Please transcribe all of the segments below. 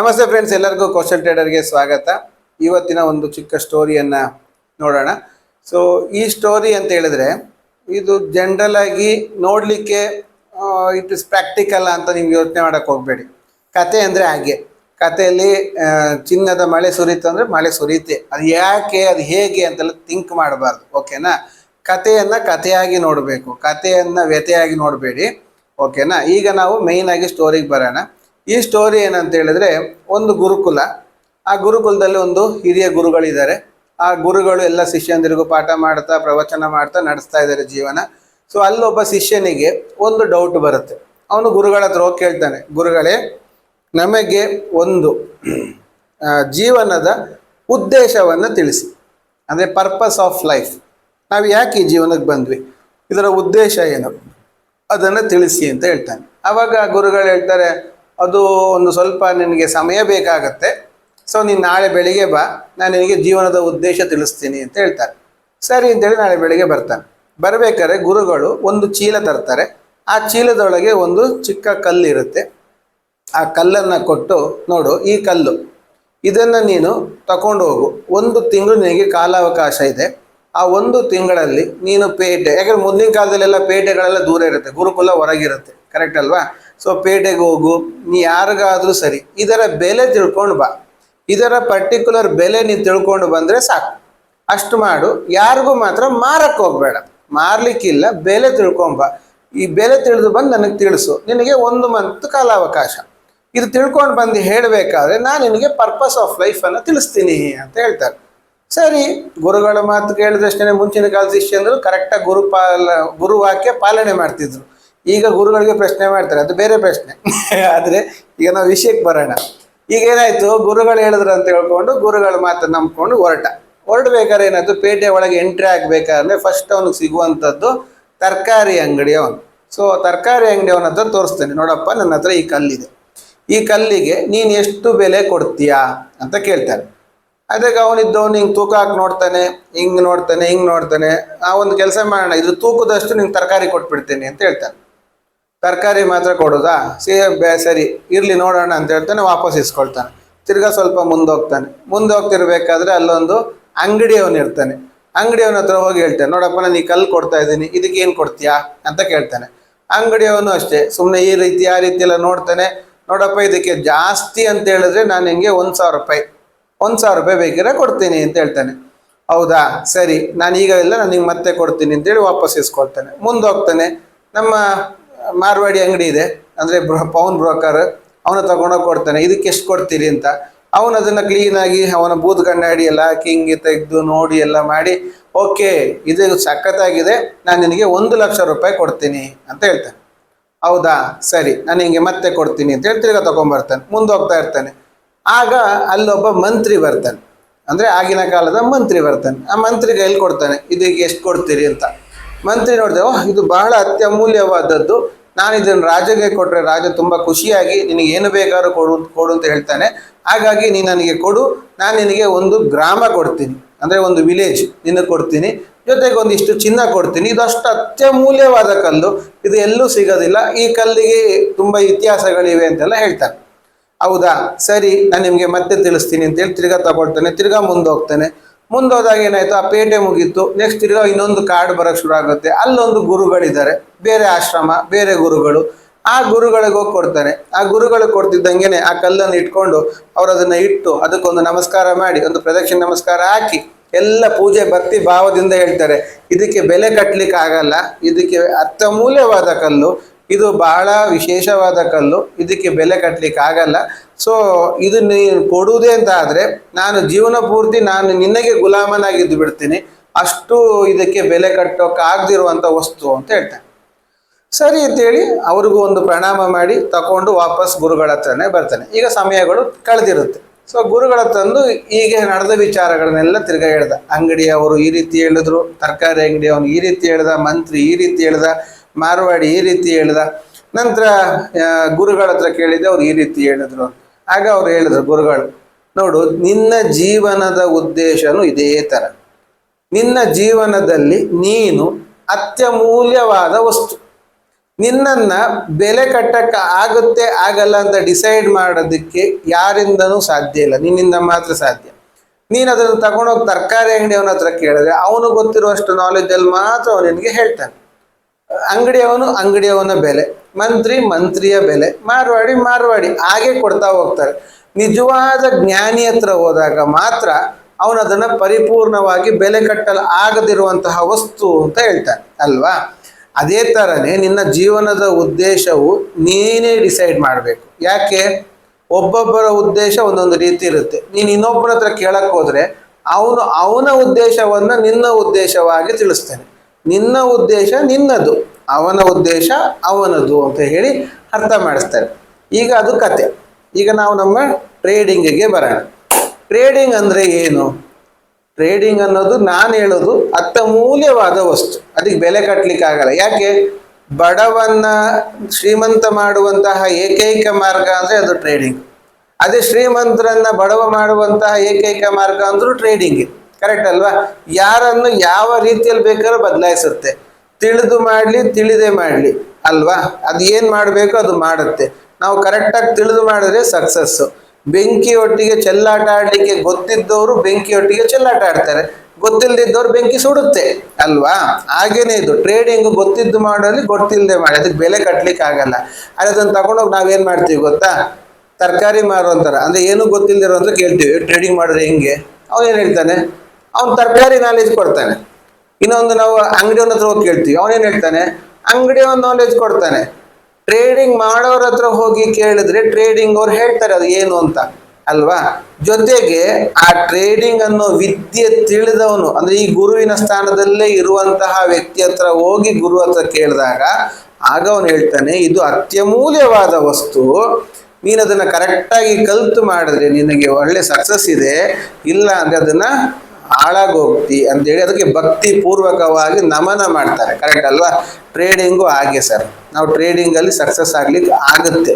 ನಮಸ್ತೆ ಫ್ರೆಂಡ್ಸ್ ಎಲ್ಲರಿಗೂ ಕೌಶಲ್ ಟ್ರೇಡರ್ಗೆ ಸ್ವಾಗತ. ಇವತ್ತಿನ ಒಂದು ಚಿಕ್ಕ ಸ್ಟೋರಿಯನ್ನು ನೋಡೋಣ. ಸೊ ಈ ಸ್ಟೋರಿ ಅಂತ ಹೇಳಿದ್ರೆ, ಇದು ಜನರಲ್ ಆಗಿ ನೋಡಲಿಕ್ಕೆ ಇಟ್ ಇಸ್ ಪ್ರಾಕ್ಟಿಕಲ್ ಅಂತ ನೀವು ಯೋಚನೆ ಮಾಡೋಕೆ ಹೋಗಬೇಡಿ. ಕತೆ ಅಂದರೆ ಹಾಗೆ. ಕಥೆಯಲ್ಲಿ ಚಿನ್ನದ ಮಳೆ ಸುರಿತು ಅಂದರೆ ಮಳೆ ಸುರಿಯುತ್ತೆ ಅದು ಯಾಕೆ, ಅದು ಹೇಗೆ ಅಂತೆಲ್ಲ ಥಿಂಕ್ ಮಾಡಬಾರ್ದು. ಓಕೆನಾ ಕಥೆಯನ್ನ ಕಥೆಯಾಗಿ ನೋಡಬೇಕು. ಕಥೆಯನ್ನು ವ್ಯಥೆಯಾಗಿ ನೋಡಬೇಡಿ. ಓಕೆನಾ ಈಗ ನಾವು ಮೇಯ್ನಾಗಿ ಸ್ಟೋರಿಗೆ ಬರೋಣ. ಈ ಸ್ಟೋರಿ ಏನಂತ ಹೇಳಿದ್ರೆ ಒಂದು ಗುರುಕುಲ. ಆ ಗುರುಕುಲದಲ್ಲಿ ಒಂದು ಹಿರಿಯ ಗುರುಗಳಿದ್ದಾರೆ. ಆ ಗುರುಗಳು ಎಲ್ಲ ಶಿಷ್ಯಂದಿರಿಗೂ ಪಾಠ ಮಾಡ್ತಾ, ಪ್ರವಚನ ಮಾಡ್ತಾ ನಡೆಸ್ತಾ ಇದ್ದಾರೆ ಜೀವನ. ಸೊ ಅಲ್ಲೊಬ್ಬ ಶಿಷ್ಯನಿಗೆ ಒಂದು ಡೌಟ್ ಬರುತ್ತೆ. ಅವನು ಗುರುಗಳ ಹತ್ರ ಹೋಗಿ ಕೇಳ್ತಾನೆ, ಗುರುಗಳೇ, ನಮಗೆ ಒಂದು ಜೀವನದ ಉದ್ದೇಶವನ್ನು ತಿಳಿಸಿ. ಅಂದರೆ ಪರ್ಪಸ್ ಆಫ್ ಲೈಫ್ ನಾವು ಯಾಕೆ ಈ ಜೀವನಕ್ಕೆ ಬಂದ್ವಿ? ಇದರ ಉದ್ದೇಶ ಏನು? ಅದನ್ನು ತಿಳಿಸಿ ಅಂತ ಹೇಳ್ತಾನೆ. ಆವಾಗ ಗುರುಗಳು ಹೇಳ್ತಾರೆ ಅದು ಒಂದು ಸ್ವಲ್ಪ ನಿನಗೆ ಸಮಯ ಬೇಕಾಗತ್ತೆ. ಸೊ ನೀನು ನಾಳೆ ಬೆಳಿಗ್ಗೆ ಬಾ. ನಾನು ನಿನಗೆ ಜೀವನದ ಉದ್ದೇಶ ತಿಳಿಸ್ತೀನಿ ಅಂತ ಹೇಳ್ತಾರೆ. ಸರಿ ಅಂತೇಳಿ ನಾಳೆ ಬೆಳಿಗ್ಗೆ ಬರ್ತಾನೆ. ಬರಬೇಕಾದ್ರೆ ಗುರುಗಳು ಒಂದು ಚೀಲ ತರ್ತಾರೆ. ಆ ಚೀಲದೊಳಗೆ ಒಂದು ಚಿಕ್ಕ ಕಲ್ಲಿರುತ್ತೆ. ಆ ಕಲ್ಲನ್ನು ಕೊಟ್ಟು ನೋಡು, ಈ ಕಲ್ಲು. ಇದನ್ನು ನೀನು ತಗೊಂಡು ಹೋಗು. ಒಂದು ತಿಂಗಳು ನಿನಗೆ ಕಾಲಾವಕಾಶ ಇದೆ. ಆ ಒಂದು ತಿಂಗಳಲ್ಲಿ ನೀನು ಪೇಟೆ, ಯಾಕಂದ್ರೆ ಮುಂದಿನ ಕಾಲದಲ್ಲೆಲ್ಲ ಪೇಟೆಗಳೆಲ್ಲ ದೂರ ಇರುತ್ತೆ. ಗುರುಕುಲ ಹೊರಗಿರುತ್ತೆ. ಕರೆಕ್ಟ್ ಅಲ್ವಾ? ಸೊ ಪೇಟೆಗೆ ಹೋಗು, ನೀ ಯಾರಿಗಾದರೂ ಸರಿ, ಇದರ ಬೆಲೆ ತಿಳ್ಕೊಂಡು ಬಾ. ಇದರ ಪರ್ಟಿಕ್ಯುಲರ್ ಬೆಲೆ ನೀನು ತಿಳ್ಕೊಂಡು ಬಂದರೆ ಸಾಕು. ಅಷ್ಟು ಮಾಡು, ಯಾರಿಗೂ ಮಾತ್ರ ಮಾರಕ್ಕೆ ಹೋಗ್ಬೇಡ. ಮಾರ್ಲಿಕ್ಕಿಲ್ಲ, ಬೆಲೆ ತಿಳ್ಕೊಂಬ ಈ ಬೆಲೆ ತಿಳಿದು ಬಂದು ನನಗೆ ತಿಳಿಸು. ನಿನಗೆ ಒಂದು ಮಂತ್ ಕಾಲಾವಕಾಶ. ಇದು ತಿಳ್ಕೊಂಡು ಬಂದು ಹೇಳಬೇಕಾದ್ರೆ ನಾನು ನಿನಗೆ ಪರ್ಪಸ್ ಆಫ್ ಲೈಫನ್ನು ತಿಳಿಸ್ತೀನಿ ಅಂತ ಹೇಳ್ತಾರೆ. ಸರಿ, ಗುರುಗಳ ಮಾತು ಕೇಳಿದಷ್ಟೇ ಮುಂಚಿನ ಕಾಲದ ಶಿಷ್ಯಂದರು ಕರೆಕ್ಟಾಗಿ ಗುರು ಪಾಲ ಗುರುವಾಕ್ಯ ಪಾಲನೆ ಮಾಡ್ತಿದ್ರು. ಈಗ ಗುರುಗಳಿಗೆ ಪ್ರಶ್ನೆ ಮಾಡ್ತಾರೆ, ಅದು ಬೇರೆ ಪ್ರಶ್ನೆ. ಆದರೆ ಈಗ ನಾವು ವಿಷಯಕ್ಕೆ ಬರೋಣ. ಈಗ ಏನಾಯ್ತು, ಗುರುಗಳು ಹೇಳಿದ್ರು ಅಂತ ಹೇಳ್ಕೊಂಡು ಗುರುಗಳ ಮಾತನ್ನು ನಂಬ್ಕೊಂಡು ಹೊರಟ. ಹೊರಡ್ಬೇಕಾದ್ರೆ ಏನಾಯ್ತು, ಪೇಟೆ ಒಳಗೆ ಎಂಟ್ರಿ ಆಗ್ಬೇಕಾದ್ರೆ ಫಸ್ಟ್ ಅವನಿಗೆ ಸಿಗುವಂಥದ್ದು ತರಕಾರಿ ಅಂಗಡಿ ಅವನು. ಸೊ ತರಕಾರಿ ಅಂಗಡಿ ಅವನ ಹತ್ರ ತೋರಿಸ್ತೇನೆ. ನೋಡಪ್ಪ, ನನ್ನ ಹತ್ರ ಈ ಕಲ್ಲಿದೆ. ಈ ಕಲ್ಲಿಗೆ ನೀನು ಎಷ್ಟು ಬೆಲೆ ಕೊಡ್ತೀಯಾ ಅಂತ ಕೇಳ್ತಾನೆ. ಅದಕ್ಕೆ ಅವನಿದ್ದವನು ಹಿಂಗೆ ತೂಕ ಹಾಕಿ ನೋಡ್ತಾನೆ, ಹಿಂಗೆ ನೋಡ್ತಾನೆ ಹಿಂಗೆ ನೋಡ್ತಾನೆ. ಆ ಒಂದು ಕೆಲಸ ಮಾಡೋಣ ಇದು ತೂಕದಷ್ಟು ನಿಂಗೆ ತರಕಾರಿ ಕೊಟ್ಬಿಡ್ತೇನೆ ಅಂತ ಹೇಳ್ತಾನೆ. ತರಕಾರಿ ಮಾತ್ರ ಕೊಡೋದಾ? ಸಿ ಬೇ ಸರಿ, ಇರಲಿ ನೋಡೋಣ ಅಂತ ಹೇಳ್ತಾನೆ ವಾಪಸ್ ಇಸ್ಕೊಳ್ತಾನೆ. ತಿರ್ಗಾ ಸ್ವಲ್ಪ ಮುಂದೆ ಹೋಗ್ತಾನೆ ಮುಂದೆ ಹೋಗ್ತಿರ್ಬೇಕಾದ್ರೆ ಅಲ್ಲೊಂದು ಅಂಗಡಿಯವನು ಇರ್ತಾನೆ. ಅಂಗಡಿಯವನ ಹತ್ರ ಹೋಗಿ ಹೇಳ್ತಾನೆ, ನೋಡಪ್ಪ, ನಾನು ಈ ಕಲ್ಲು ಕೊಡ್ತಾ ಇದ್ದೀನಿ, ಇದಕ್ಕೆ ಏನು ಕೊಡ್ತೀಯಾ ಅಂತ ಕೇಳ್ತಾನೆ. ಅಂಗಡಿಯವನು ಅಷ್ಟೇ ಸುಮ್ಮನೆ ಈ ರೀತಿ, ಆ ರೀತಿ ಎಲ್ಲ ನೋಡ್ತಾನೆ. ನೋಡಪ್ಪ, ಇದಕ್ಕೆ ಜಾಸ್ತಿ ಅಂತ ಹೇಳಿದ್ರೆ ನಾನು ಹಿಂಗೆ ಒಂದು ಸಾವಿರ ರೂಪಾಯಿ, ಒಂದು ಸಾವಿರ ರೂಪಾಯಿ ಬೇಕಿದ್ರೆ ಕೊಡ್ತೀನಿ ಅಂತ ಹೇಳ್ತಾನೆ. ಹೌದಾ? ಸರಿ ನಾನು ಈಗ ಇಲ್ಲ ನಾನು ನಿಂಗೆ ಮತ್ತೆ ಕೊಡ್ತೀನಿ ಅಂತೇಳಿ ವಾಪಸ್ ಇಸ್ಕೊಳ್ತಾನೆ. ಮುಂದೆ ಹೋಗ್ತಾನೆ ನಮ್ಮ ಮಾರ್ವಾಡಿ ಅಂಗಡಿ ಇದೆ. ಅಂದರೆ ಪೌನ್ ಬ್ರೋಕರ್, ಅವನ ತಗೊಂಡೋಗಿ ಕೊಡ್ತಾನೆ. ಇದಕ್ಕೆ ಎಷ್ಟು ಕೊಡ್ತೀರಿ ಅಂತ. ಅವನು ಅದನ್ನು ಕ್ಲೀನಾಗಿ ಅವನ ಬೂದ್ ಕಣ್ಣಾಡಿ ಎಲ್ಲ ಕಿಂಗಿ ತೆಗೆದು ನೋಡಿ ಎಲ್ಲ ಮಾಡಿ, ಓಕೆ, ಇದು ಸಖತ್ತಾಗಿದೆ. ನಾನು ನಿನಗೆ ಒಂದು ಲಕ್ಷ ರೂಪಾಯಿ ಕೊಡ್ತೀನಿ ಅಂತ ಹೇಳ್ತಾನೆ. ಹೌದಾ? ಸರಿ. ನಾನು ಹಿಂಗೆ ಮತ್ತೆ ಕೊಡ್ತೀನಿ ಅಂತ ಹೇಳಿ, ತಿರ್ಗಾ ತಗೊಂಬರ್ತಾನೆ ಮುಂದೆ ಹೋಗ್ತಾ ಇರ್ತಾನೆ. ಆಗ ಅಲ್ಲೊಬ್ಬ ಮಂತ್ರಿ ಬರ್ತಾನೆ. ಅಂದರೆ ಆಗಿನ ಕಾಲದ ಮಂತ್ರಿ ಬರ್ತಾನೆ. ಆ ಮಂತ್ರಿ ಕೈಲಿ ಕೊಡ್ತಾನೆ? ಇದಕ್ಕೆ ಎಷ್ಟು ಕೊಡ್ತೀರಿ ಅಂತ. ಮಂತ್ರಿ ನೋಡಿದೆ, ಓಹ್, ಇದು ಬಹಳ ಅತ್ಯಮೂಲ್ಯವಾದದ್ದು. ನಾನು ಇದನ್ನು ರಾಜಗೆ ಕೊಟ್ಟರೆ ರಾಜ ತುಂಬ ಖುಷಿಯಾಗಿ ನಿನಗೆ ಏನು ಬೇಕಾದ್ರೂ ಕೊಡು ಕೊಡು ಅಂತ ಹೇಳ್ತಾನೆ. ಹಾಗಾಗಿ ನೀನು ನನಗೆ ಕೊಡು, ನಾನು ನಿನಗೆ ಒಂದು ಗ್ರಾಮ ಕೊಡ್ತೀನಿ. ಅಂದರೆ ಒಂದು ವಿಲೇಜ್ ನಿನ್ನ ಕೊಡ್ತೀನಿ. ಜೊತೆಗೆ ಒಂದಿಷ್ಟು ಚಿನ್ನ ಕೊಡ್ತೀನಿ. ಇದಷ್ಟು ಅತ್ಯಮೂಲ್ಯವಾದ ಕಲ್ಲು. ಇದು ಎಲ್ಲೂ ಸಿಗೋದಿಲ್ಲ. ಈ ಕಲ್ಲಿಗೆ ತುಂಬ ಇತಿಹಾಸಗಳಿವೆ ಅಂತೆಲ್ಲ ಹೇಳ್ತಾರೆ. ಹೌದಾ? ಸರಿ, ನಾನು ನಿಮಗೆ ಮತ್ತೆ ತಿಳಿಸ್ತೀನಿ ಅಂತೇಳಿ ತಿರ್ಗಾ ತಗೊಳ್ತಾನೆ. ತಿರ್ಗಾ ಮುಂದೆ ಹೋಗ್ತಾನೆ. ಮುಂದೆ ಏನಾಯಿತು? ಏನಾಯ್ತು ಆ ಪೇಟೆ ಮುಗೀತು. ನೆಕ್ಸ್ಟ್ ಇರೋ ಇನ್ನೊಂದು ಕಾರ್ಡ್ ಬರೋಕ್ಕೆ ಶುರು ಆಗುತ್ತೆ. ಅಲ್ಲೊಂದು ಗುರುಗಳಿದ್ದಾರೆ. ಬೇರೆ ಆಶ್ರಮ, ಬೇರೆ ಗುರುಗಳು. ಆ ಗುರುಗಳಿಗೆ ಹೋಗಿ ಕೊಡ್ತಾನೆ. ಆ ಗುರುಗಳು ಕೊಡ್ತಿದ್ದಂಗೆನೆ ಆ ಕಲ್ಲನ್ನು ಇಟ್ಕೊಂಡು ಅವ್ರು ಅದನ್ನ ಇಟ್ಟು ಅದಕ್ಕೊಂದು ನಮಸ್ಕಾರ ಮಾಡಿ, ಒಂದು ಪ್ರದಕ್ಷಿಣೆ ನಮಸ್ಕಾರ ಹಾಕಿ ಎಲ್ಲ ಪೂಜೆ ಭಕ್ತಿ ಭಾವದಿಂದ ಹೇಳ್ತಾರೆ. ಇದಕ್ಕೆ ಬೆಲೆ ಕಟ್ಟಲಿಕ್ಕೆ ಆಗಲ್ಲ ಇದಕ್ಕೆ ಅತ್ಯಮೂಲ್ಯವಾದ ಕಲ್ಲು. ಇದು ಬಹಳ ವಿಶೇಷವಾದ ಕಲ್ಲು. ಇದಕ್ಕೆ ಬೆಲೆ ಕಟ್ಟಲಿಕ್ಕೆ ಆಗಲ್ಲ. ಸೊ ಇದು ನೀನು ಕೊಡುವುದೇ ಅಂತ ಆದರೆ, ನಾನು ಜೀವನ ಪೂರ್ತಿ ನಾನು ನಿನಗೆ ಗುಲಾಮನಾಗಿದ್ದು ಬಿಡ್ತೀನಿ. ಅಷ್ಟು ಇದಕ್ಕೆ ಬೆಲೆ ಕಟ್ಟೋಕೆ ಆಗದಿರುವಂಥ ವಸ್ತು ಅಂತ ಹೇಳ್ತಾನೆ. ಸರಿ ಅಂತೇಳಿ ಅವ್ರಿಗೂ ಒಂದು ಪ್ರಣಾಮ ಮಾಡಿ ತಗೊಂಡು ವಾಪಸ್ ಗುರುಗಳ ಹತ್ರನೇ ಬರ್ತಾನೆ. ಈಗ ಸಮಯಗಳು ಕಳೆದಿರುತ್ತೆ. ಸೊ ಗುರುಗಳ ತಂದು ಹೀಗೆ ನಡೆದ ವಿಚಾರಗಳನ್ನೆಲ್ಲ ತಿರ್ಗಾ ಹೇಳ್ದ. ಅಂಗಡಿಯವರು ಈ ರೀತಿ ಹೇಳಿದ್ರು, ತರಕಾರಿ ಅಂಗಡಿ ಅವನು ಈ ರೀತಿ ಹೇಳ್ದ, ಮಂತ್ರಿ ಈ ರೀತಿ ಹೇಳ್ದ ಮಾರವಾಡಿ ಈ ರೀತಿ ಹೇಳ್ದ. ನಂತರ ಗುರುಗಳ ಹತ್ರ ಕೇಳಿದ್ದೆ, ಅವ್ರು ಈ ರೀತಿ ಹೇಳಿದ್ರು. ಆಗ ಅವ್ರು ಹೇಳಿದ್ರು, ಗುರುಗಳು, ನೋಡು, ನಿನ್ನ ಜೀವನದ ಉದ್ದೇಶನು ಇದೇ ತರ. ನಿನ್ನ ಜೀವನದಲ್ಲಿ ನೀನು ಅತ್ಯಮೂಲ್ಯವಾದ ವಸ್ತು. ನಿನ್ನನ್ನ ಬೆಲೆ ಕಟ್ಟಕ್ಕೆ ಆಗುತ್ತೆ, ಆಗಲ್ಲ ಅಂತ ಡಿಸೈಡ್ ಮಾಡೋದಕ್ಕೆ ಯಾರಿಂದನೂ ಸಾಧ್ಯ ಇಲ್ಲ. ನಿನ್ನಿಂದ ಮಾತ್ರ ಸಾಧ್ಯ. ನೀನು ಅದನ್ನು ತಗೊಂಡೋಗಿ ತರಕಾರಿ ಅಂಗಡಿಯವನ ಹತ್ರ ಕೇಳಿದ್ರೆ, ಅವನು ಗೊತ್ತಿರುವಷ್ಟು ನಾಲೆಜಲ್ಲಿ ಮಾತ್ರ ಅವನು ಹೇಳ್ತಾನೆ. ಅಂಗಡಿಯವನು ಅಂಗಡಿಯವನ ಬೆಲೆ, ಮಂತ್ರಿ ಮಂತ್ರಿಯ ಬೆಲೆ, ಮಾರ್ವಾಡಿ ಮಾರ್ವಾಡಿ ಹಾಗೆ ಕೊಡ್ತಾ ಹೋಗ್ತಾರೆ. ನಿಜವಾದ ಜ್ಞಾನಿ ಹತ್ರ ಹೋದಾಗ ಮಾತ್ರ ಅವನು ಅದನ್ನು ಪರಿಪೂರ್ಣವಾಗಿ ಬೆಲೆ ಕಟ್ಟಲು ಆಗದಿರುವಂತಹ ವಸ್ತು ಅಂತ ಹೇಳ್ತಾನೆ ಅಲ್ವಾ? ಅದೇ ಥರನೇ ನಿನ್ನ ಜೀವನದ ಉದ್ದೇಶವು ನೀನೇ ಡಿಸೈಡ್ ಮಾಡಬೇಕು. ಯಾಕೆ? ಒಬ್ಬೊಬ್ಬರ ಉದ್ದೇಶ ಒಂದೊಂದು ರೀತಿ ಇರುತ್ತೆ. ನೀನು ಇನ್ನೊಬ್ಬರ ಹತ್ರ ಕೇಳಕ್ಕೆ ಹೋದ್ರೆ ಅವನು ಅವನ ಉದ್ದೇಶವನ್ನು ನಿನ್ನ ಉದ್ದೇಶವಾಗಿ ತಿಳಿಸ್ತಾನೆ. ನಿನ್ನ ಉದ್ದೇಶ ನಿನ್ನದು, ಅವನ ಉದ್ದೇಶ ಅವನದು ಅಂತ ಹೇಳಿ ಅರ್ಥ ಮಾಡಿಸ್ತಾರೆ. ಈಗ ಅದು ಕತೆ. ಈಗ ನಾವು ನಮ್ಮ ಟ್ರೇಡಿಂಗಿಗೆ ಬರೋಣ. ಟ್ರೇಡಿಂಗ್ ಅಂದರೆ ಏನು? ಟ್ರೇಡಿಂಗ್ ಅನ್ನೋದು ನಾನು ಹೇಳೋದು ಅತ್ಯಮೂಲ್ಯವಾದ ವಸ್ತು. ಅದಕ್ಕೆ ಬೆಲೆ ಕಟ್ಟಲಿಕ್ಕೆ ಆಗಲ್ಲ. ಯಾಕೆ? ಬಡವನ್ನ ಶ್ರೀಮಂತ ಮಾಡುವಂತಹ ಏಕೈಕ ಮಾರ್ಗ ಅಂದರೆ ಅದು ಟ್ರೇಡಿಂಗ್ ಅದೇ ಶ್ರೀಮಂತರನ್ನ ಬಡವ ಮಾಡುವಂತಹ ಏಕೈಕ ಮಾರ್ಗ ಅಂದರೂ ಟ್ರೇಡಿಂಗ್ ಕರೆಕ್ಟ್ ಅಲ್ವಾ? ಯಾರನ್ನು ಯಾವ ರೀತಿಯಲ್ಲಿ ಬೇಕಾದ್ರೂ ಬದಲಾಯಿಸುತ್ತೆ. ತಿಳಿದು ಮಾಡಲಿ, ತಿಳಿದೇ ಮಾಡಲಿ, ಅಲ್ವಾ? ಅದು ಏನು ಮಾಡಬೇಕು, ಅದು ಮಾಡುತ್ತೆ. ನಾವು ಕರೆಕ್ಟಾಗಿ ತಿಳಿದು ಮಾಡಿದ್ರೆ ಸಕ್ಸಸ್ಸು ಬೆಂಕಿ ಒಟ್ಟಿಗೆ ಚೆಲ್ಲಾಟ ಆಡಲಿಕ್ಕೆ ಗೊತ್ತಿದ್ದವರು ಬೆಂಕಿ ಒಟ್ಟಿಗೆ ಚೆಲ್ಲಾಟ ಆಡ್ತಾರೆ. ಗೊತ್ತಿಲ್ಲದಿದ್ದವ್ರು ಬೆಂಕಿ ಸುಡುತ್ತೆ, ಅಲ್ವಾ? ಹಾಗೇನೆ ಇದು. ಟ್ರೇಡಿಂಗ್ ಗೊತ್ತಿದ್ದು ಮಾಡೋಲ್ಲಿ ಗೊತ್ತಿಲ್ಲದೆ ಮಾಡಿ, ಅದಕ್ಕೆ ಬೆಲೆ ಕಟ್ಟಲಿಕ್ಕೆ ಆಗಲ್ಲ. ಅದೇ ಅದನ್ನು ತಗೊಂಡೋಗಿ ನಾವೇನು ಮಾಡ್ತೀವಿ ಗೊತ್ತಾ? ತರಕಾರಿ ಮಾರುವಂತಾರ ಅಂದರೆ ಏನೂ ಗೊತ್ತಿಲ್ಲದಿರೋ ಅಂತ ಕೇಳ್ತೀವಿ. ಟ್ರೇಡಿಂಗ್ ಮಾಡಿದ್ರೆ ಹೆಂಗೆ? ಅವನೇನು ಹೇಳ್ತಾನೆ ಅವ್ನು ತರಕಾರಿ ನಾಲೆಜ್ ಕೊಡ್ತಾನೆ. ಇನ್ನೊಂದು ನಾವು ಅಂಗಡಿಯವನ ಹತ್ರ ಹೋಗಿ ಕೇಳ್ತೀವಿ. ಅವನೇನು ಹೇಳ್ತಾನೆ? ಅಂಗಡಿಯವನ ನಾಲೆಜ್ ಕೊಡ್ತಾನೆ. ಟ್ರೇಡಿಂಗ್ ಮಾಡೋರ ಹತ್ರ ಹೋಗಿ ಕೇಳಿದ್ರೆ ಟ್ರೇಡಿಂಗ್ ಅವ್ರು ಹೇಳ್ತಾರೆ ಅದು ಏನು ಅಂತ. ಅಲ್ವಾ? ಜೊತೆಗೆ ಆ ಟ್ರೇಡಿಂಗ್ ಅನ್ನೋ ವಿದ್ಯೆ ತಿಳಿದವನು, ಅಂದ್ರೆ ಈ ಗುರುವಿನ ಸ್ಥಾನದಲ್ಲೇ ಇರುವಂತಹ ವ್ಯಕ್ತಿ ಹತ್ರ ಹೋಗಿ ಗುರು ಹತ್ರ ಕೇಳಿದಾಗ ಆಗ ಅವನು ಹೇಳ್ತಾನೆ, ಇದು ಅತ್ಯಮೂಲ್ಯವಾದ ವಸ್ತು. ನೀನು ಅದನ್ನ ಕರೆಕ್ಟಾಗಿ ಕಲ್ತು ಮಾಡಿದ್ರೆ ನಿನಗೆ ಒಳ್ಳೆ ಸಕ್ಸಸ್ ಇದೆ. ಇಲ್ಲ ಅಂದ್ರೆ ಅದನ್ನ ಹಾಳಾಗೋಗ್ತಿ ಅಂತೇಳಿ ಅದಕ್ಕೆ ಭಕ್ತಿ ಪೂರ್ವಕವಾಗಿ ನಮನ ಮಾಡ್ತಾರೆ. ಕರೆಕ್ಟ್ ಅಲ್ವಾ? ಟ್ರೇಡಿಂಗು ಹಾಗೆ ಸರ್ ನಾವು ಟ್ರೇಡಿಂಗಲ್ಲಿ ಸಕ್ಸಸ್ ಆಗ್ಲಿಕ್ಕೆ ಆಗುತ್ತೆ.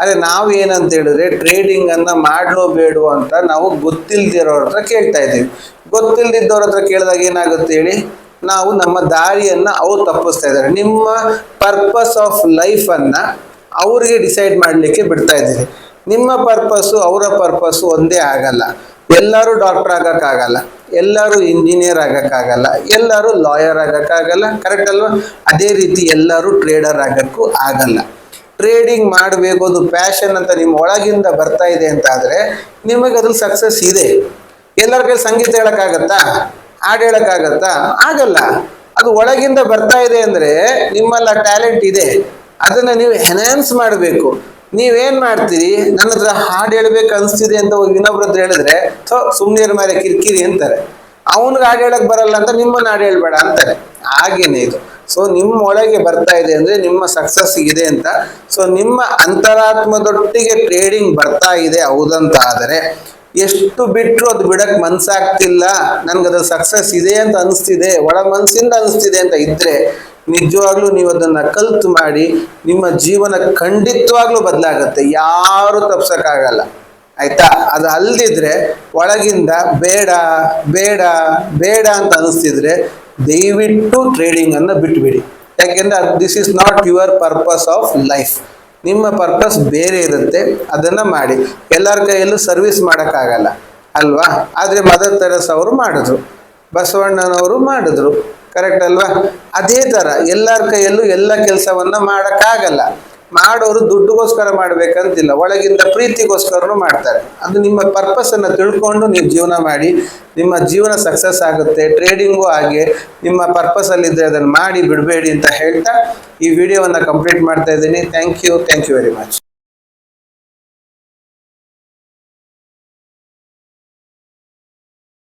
ಆದರೆ ನಾವು ಏನಂತ ಹೇಳಿದ್ರೆ ಟ್ರೇಡಿಂಗ್ ಅನ್ನ ಮಾಡ್ಲೋ ಬೇಡೋ ಅಂತ ನಾವು ಗೊತ್ತಿಲ್ದಿರೋರ ಹತ್ರ ಕೇಳ್ತಾ ಇದ್ದೀವಿ. ಗೊತ್ತಿಲ್ದಿದ್ದವ್ರ ಹತ್ರ ಕೇಳಿದಾಗ ಏನಾಗುತ್ತೆ ಹೇಳಿ? ನಾವು ನಮ್ಮ ದಾರಿಯನ್ನ ಅವ್ರು ತಪ್ಪಿಸ್ತಾ ಇದ್ದಾರೆ. ನಿಮ್ಮ ಪರ್ಪಸ್ ಆಫ್ ಲೈಫನ್ನು ಅವ್ರಿಗೆ ಡಿಸೈಡ್ ಮಾಡಲಿಕ್ಕೆ ಬಿಡ್ತಾ ಇದ್ದೀರಿ. ನಿಮ್ಮ ಪರ್ಪಸ್ಸು ಅವರ ಪರ್ಪಸ್ಸು ಒಂದೇ ಆಗಲ್ಲ. ಎಲ್ಲರೂ ಡಾಕ್ಟರ್ ಆಗಕ್ಕಾಗಲ್ಲ. ಎಲ್ಲರೂ ಇಂಜಿನಿಯರ್ ಆಗಕ್ಕಾಗಲ್ಲ, ಎಲ್ಲರೂ ಲಾಯರ್ ಆಗಕ್ಕಾಗಲ್ಲ ಕರೆಕ್ಟ್ ಅಲ್ವಾ? ಅದೇ ರೀತಿ ಎಲ್ಲರೂ ಟ್ರೇಡರ್ ಆಗೋಕ್ಕೂ ಆಗಲ್ಲ. ಟ್ರೇಡಿಂಗ್ ಮಾಡಬೇಕು ಅದು ಪ್ಯಾಷನ್ ಅಂತ ನಿಮ್ಮ ಒಳಗಿಂದ ಬರ್ತಾ ಇದೆ ಅಂತ ಆದರೆ ನಿಮಗೆ ಅದ್ರಲ್ಲಿ ಸಕ್ಸಸ್ ಇದೆ. ಎಲ್ಲರ ಕೈಲಿ ಸಂಗೀತ ಹೇಳೋಕ್ಕಾಗತ್ತಾ? ಹಾಡು ಹೇಳೋಕ್ಕಾಗತ್ತಾ? ಆಗಲ್ಲ. ಅದು ಒಳಗಿಂದ ಬರ್ತಾ ಇದೆ ಅಂದರೆ ನಿಮ್ಮಲ್ಲ ಟ್ಯಾಲೆಂಟ್ ಇದೆ. ಅದನ್ನು ನೀವು ಎನ್ಹ್ಯಾನ್ಸ್ ಮಾಡಬೇಕು. ನೀವೇನ್ ಮಾಡ್ತೀರಿ? ನನ್ನ ಹತ್ರ ಹಾಡು ಹೇಳ್ಬೇಕು ಅನಿಸ್ತಿದೆ ಅಂತ ಇನ್ನೊಬ್ರ ಹತ್ರ ಹೇಳಿದ್ರೆ ಸೊ ಸುಮ್ಮನೆ ಮೇಲೆ ಕಿರಿಕಿರಿ ಅಂತಾರೆ. ಅವನಿಗೆ ಹಾಡು ಹೇಳಕ್ ಬರಲ್ಲ ಅಂತ ನಿಮ್ಮನ್ನ ಹಾಡು ಹೇಳ್ಬೇಡ ಅಂತಾರೆ. ಹಾಗೇನೆ ಇದು. ಸೊ ನಿಮ್ಮ ಒಳಗೆ ಬರ್ತಾ ಇದೆ ಅಂದ್ರೆ ನಿಮ್ಮ ಸಕ್ಸಸ್ ಇದೆ ಅಂತ. ಸೊ ನಿಮ್ಮ ಅಂತರಾತ್ಮದೊಟ್ಟಿಗೆ ಟ್ರೇಡಿಂಗ್ ಬರ್ತಾ ಇದೆ ಹೌದಂತ ಆದರೆ, ಎಷ್ಟು ಬಿಟ್ಟರು ಅದು ಬಿಡಕ್ ಮನ್ಸಾಗ್ತಿಲ್ಲ. ನನ್ಗದ್ರ ಸಕ್ಸಸ್ ಇದೆ ಅಂತ ಅನಿಸ್ತಿದೆ. ಒಳ ಮನಸ್ಸಿಂದ ಅನಿಸ್ತಿದೆ ಅಂತ ಇದ್ರೆ ನಿಜವಾಗ್ಲೂ ನೀವು ಅದನ್ನ ಕಲ್ತು ಮಾಡಿ ನಿಮ್ಮ ಜೀವನ ಖಂಡಿತವಾಗ್ಲೂ ಬದಲಾಗುತ್ತೆ. ಯಾರು ತಪ್ಸಕ್ಕಾಗಲ್ಲ. ಆಯ್ತಾ? ಅದು ಅಲ್ದಿದ್ರೆ ಒಳಗಿಂದ ಬೇಡ ಬೇಡ ಬೇಡ ಅಂತ ಅನಿಸ್ತಿದ್ರೆ ದಯವಿಟ್ಟು ಅನ್ನ ಬಿಟ್ಬಿಡಿ. ಯಾಕೆಂದ್ರೆ this is not your purpose of life ನಿಮ್ಮ ಪರ್ಪಸ್ ಬೇರೆ ಇರುತ್ತೆ. ಅದನ್ನ ಮಾಡಿ. ಎಲ್ಲರ ಕೈಯಲ್ಲೂ ಸರ್ವಿಸ್ ಮಾಡೋಕ್ಕಾಗಲ್ಲ. ಅಲ್ವಾ? ಆದರೆ ಮದರ್ ತೆರಸ್ ಅವರು ಮಾಡಿದ್ರು. ಬಸವಣ್ಣನವರು ಮಾಡಿದ್ರು. ಕರೆಕ್ಟ್ ಅಲ್ವಾ? ಅದೇ ಥರ ಎಲ್ಲರ ಕೈಯಲ್ಲೂ ಎಲ್ಲ ಕೆಲಸವನ್ನ ಮಾಡೋಕ್ಕಾಗಲ್ಲ. ಮಾಡೋರು ದುಡ್ಡುಗೋಸ್ಕರ ಮಾಡ್ಬೇಕಂತಿಲ್ಲ. ಒಳಗಿಂದ ಪ್ರೀತಿಗೋಸ್ಕರನು ಮಾಡ್ತಾರೆ. ಅದು ನಿಮ್ಮ ಪರ್ಪಸನ್ನು ತಿಳ್ಕೊಂಡು ನೀವು ಜೀವನ ಮಾಡಿ, ನಿಮ್ಮ ಜೀವನ ಸಕ್ಸಸ್ ಆಗುತ್ತೆ ಟ್ರೇಡಿಂಗು ಹಾಗೆ, ನಿಮ್ಮ ಪರ್ಪಸಲ್ಲಿದ್ದರೆ ಅದನ್ನು ಮಾಡಿ ಬಿಡಬೇಡಿ ಅಂತ ಹೇಳ್ತಾ ಈ ವಿಡಿಯೋವನ್ನು ಕಂಪ್ಲೀಟ್ ಮಾಡ್ತಾ ಇದ್ದೀನಿ. Thank you thank you very much